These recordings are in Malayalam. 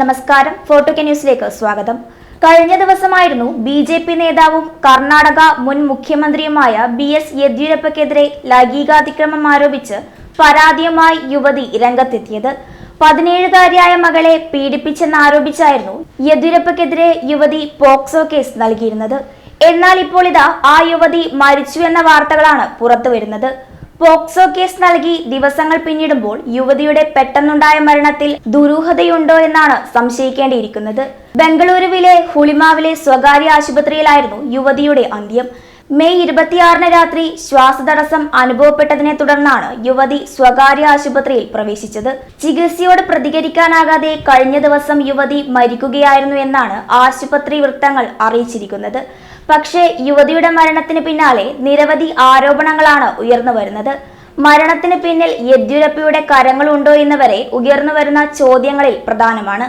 നമസ്കാരം ഫോട്ടോ ന്യൂസിലേക്ക് സ്വാഗതം. കഴിഞ്ഞ ദിവസമായിരുന്നു ബി ജെ പി നേതാവും കർണാടക മുൻ മുഖ്യമന്ത്രിയുമായ ബി എസ് യെദ്യൂരപ്പയ്ക്കെതിരെ ലൈംഗികാതിക്രമം ആരോപിച്ച് പരാതിയുമായി യുവതി രംഗത്തെത്തിയത്. പതിനേഴുകാരിയായ മകളെ പീഡിപ്പിച്ചെന്നാരോപിച്ചായിരുന്നു യെദ്യൂരപ്പയ്ക്കെതിരെ യുവതി പോക്സോ കേസ് നൽകിയിരുന്നത്. എന്നാൽ ഇപ്പോൾ ഇതാ ആ യുവതി മരിച്ചു എന്ന വാർത്തകളാണ് പുറത്തുവരുന്നത്. പോക്സോ കേസ് നൽകി ദിവസങ്ങൾ പിന്നിടുമ്പോൾ യുവതിയുടെ പെട്ടെന്നുണ്ടായ മരണത്തിൽ ദുരൂഹതയുണ്ടോ എന്നാണ് സംശയിക്കേണ്ടിയിരിക്കുന്നത്. ബംഗളൂരുവിലെ ഹുളിമാവിലെ സ്വകാര്യ ആശുപത്രിയിലായിരുന്നു യുവതിയുടെ അന്ത്യം. മെയ് ഇരുപത്തിയാറിന് രാത്രി ശ്വാസതടസ്സം അനുഭവപ്പെട്ടതിനെ തുടർന്നാണ് യുവതി സ്വകാര്യ ആശുപത്രിയിൽ പ്രവേശിച്ചത്. ചികിത്സയോട് പ്രതികരിക്കാനാകാതെ കഴിഞ്ഞ ദിവസം യുവതി മരിക്കുകയായിരുന്നു എന്നാണ് ആശുപത്രി വൃത്തങ്ങൾ അറിയിച്ചിരിക്കുന്നത്. പക്ഷേ യുവതിയുടെ മരണത്തിന് പിന്നാലെ നിരവധി ആരോപണങ്ങളാണ് ഉയർന്നു വരുന്നത്. മരണത്തിന് പിന്നിൽ യെദ്യൂരപ്പയുടെ കരങ്ങളുണ്ടോ എന്ന് വരെ ഉയർന്നു വരുന്ന ചോദ്യങ്ങളിൽ പ്രധാനമാണ്.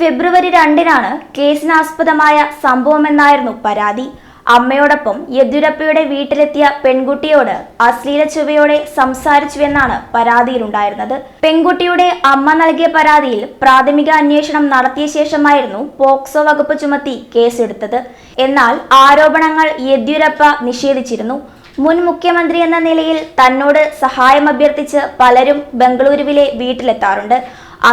ഫെബ്രുവരി രണ്ടിനാണ് കേസിനാസ്പദമായ സംഭവമെന്നായിരുന്നു പരാതി. അമ്മയോടൊപ്പം യെദ്യൂരപ്പയുടെ വീട്ടിലെത്തിയ പെൺകുട്ടിയോട് അശ്ലീല ചുവയോടെ സംസാരിച്ചുവെന്നാണ് പരാതിയിലുണ്ടായിരുന്നത്. പെൺകുട്ടിയുടെ അമ്മ നൽകിയ പരാതിയിൽ പ്രാഥമിക അന്വേഷണം നടത്തിയ ശേഷമായിരുന്നു പോക്സോ വകുപ്പ് ചുമത്തി കേസെടുത്തത്. എന്നാൽ ആരോപണങ്ങൾ യെദ്യൂരപ്പ നിഷേധിച്ചിരുന്നു. മുൻ മുഖ്യമന്ത്രി എന്ന നിലയിൽ തന്നോട് സഹായം അഭ്യർത്ഥിച്ച് പലരും ബംഗളൂരുവിലെ വീട്ടിലെത്താറുണ്ട്.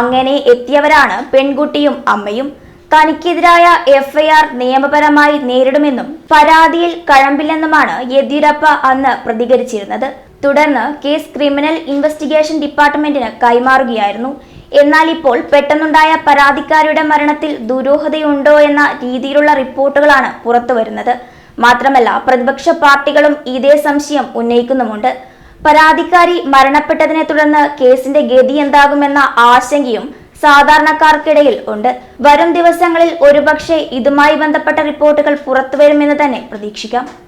അങ്ങനെ എത്തിയവരാണ് പെൺകുട്ടിയും അമ്മയും. തനിക്കെതിരായ എഫ്ഐആർ നിയമപരമായി നേരിടുമെന്നും പരാതിയിൽ കഴമ്പില്ലെന്നുമാണ് യെദ്യൂരപ്പ അന്ന് പ്രതികരിച്ചിരുന്നത്. തുടർന്ന് കേസ് ക്രിമിനൽ ഇൻവെസ്റ്റിഗേഷൻ ഡിപ്പാർട്ട്മെന്റിന് കൈമാറുകയായിരുന്നു. എന്നാൽ ഇപ്പോൾ പെട്ടെന്നുണ്ടായ പരാതിക്കാരുടെ മരണത്തിൽ ദുരൂഹതയുണ്ടോ എന്ന രീതിയിലുള്ള റിപ്പോർട്ടുകളാണ് പുറത്തുവരുന്നത് മാത്രമല്ല പ്രതിപക്ഷ പാർട്ടികളും ഇതേ സംശയം ഉന്നയിക്കുന്നുമുണ്ട്. പരാതിക്കാരി മരണപ്പെട്ടതിനെ തുടർന്ന് കേസിന്റെ ഗതി എന്താകുമെന്ന ആശങ്കയും സാധാരണക്കാർക്കിടയിൽ ഉണ്ട്. വരും ദിവസങ്ങളിൽ ഒരുപക്ഷെ ഇതുമായി ബന്ധപ്പെട്ട റിപ്പോർട്ടുകൾ പുറത്തുവരുമെന്ന് തന്നെ പ്രതീക്ഷിക്കാം.